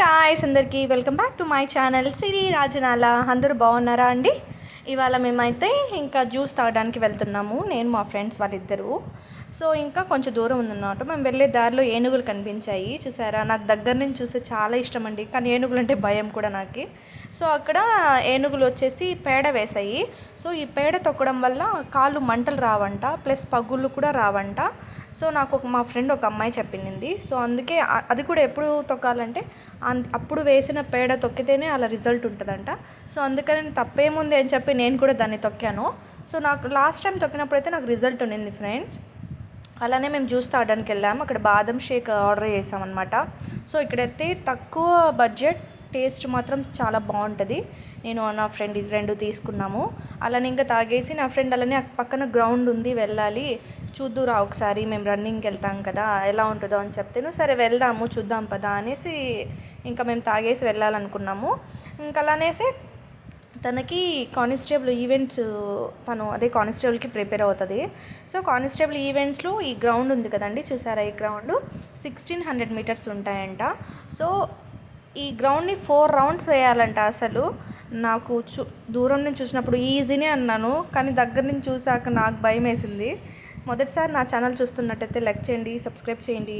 Guys అందరికీ welcome back to my channel Siri Rajanala. అందరూ బాగున్నారా అండి? ఇవాళ మేమైతే ఇంకా జ్యూస్ తాగడానికి వెళ్తున్నాము. నేను మా ఫ్రెండ్స్ వాళ్ళిద్దరూ. సో ఇంకా కొంచెం దూరం ఉందన్నమాట. మేము వెళ్ళే దారిలో ఏనుగులు కనిపించాయి. చూసారా? నాకు దగ్గర నుంచి చూస్తే చాలా ఇష్టం అండి కానీ ఏనుగులు అంటే భయం కూడా నాకు. సో అక్కడ ఏనుగులు వచ్చేసి పేడ వేసాయి సో ఈ పేడ తొక్కడం వల్ల కాళ్ళు మంటలు రావంట. ప్లస్ పగుళ్ళు కూడా రావంట. సో నాకు ఒక మా ఫ్రెండ్ ఒక అమ్మాయి చెప్పింది. సో అందుకే అది కూడా ఎప్పుడు తొక్కాలంటే అన్- అప్పుడు వేసిన పేడ తొక్కితేనే అలా రిజల్ట్ ఉంటుందంట. సో అందుకని తప్పేముంది అని చెప్పి నేను కూడా దాన్ని తొక్కాను. సో నాకు లాస్ట్ టైం తొక్కినప్పుడు అయితే నాకు రిజల్ట్ ఉండింది ఫ్రెండ్స్. అలానే మేము జ్యూస్ తాగడానికి వెళ్ళాము. అక్కడ బాదం షేక్ ఆర్డర్ చేసామన్నమాట. సో ఇక్కడైతే తక్కువ బడ్జెట్ టేస్ట్ మాత్రం చాలా బాగుంటుంది. నేను నా ఫ్రెండ్ ఇది రెండు తీసుకున్నాము. అలానే ఇంకా తాగేసి నా ఫ్రెండ్ అలానే పక్కన గ్రౌండ్ ఉంది వెళ్ళాలి. చూద్దురా ఒకసారి మేము రన్నింగ్కి వెళ్తాం కదా ఎలా ఉంటుందో అని చెప్తే సరే వెళ్దాము చూద్దాం పదా అనేసి ఇంకా మేము తాగేసి వెళ్ళాలనుకున్నాము. ఇంకా అలానేసి తనకి కానిస్టేబుల్ ఈవెంట్స్ తను అదే కానిస్టేబుల్కి ప్రిపేర్ అవుతుంది. సో కానిస్టేబుల్ ఈవెంట్స్లో ఈ గ్రౌండ్ ఉంది కదండి చూసారా ఈ గ్రౌండ్? సిక్స్టీన్ హండ్రెడ్ మీటర్స్ ఉంటాయంట. సో ఈ గ్రౌండ్ని ఫోర్ రౌండ్స్ వేయాలంట అసలు. నాకు చూ దూరం నుంచి చూసినప్పుడు ఈజీనే అన్నాను కానీ దగ్గర నుంచి చూసాక నాకు భయం వేసింది మొదటిసారి నా ఛానల్ చూస్తున్నట్టయితే లైక్ చేయండి సబ్స్క్రైబ్ చేయండి.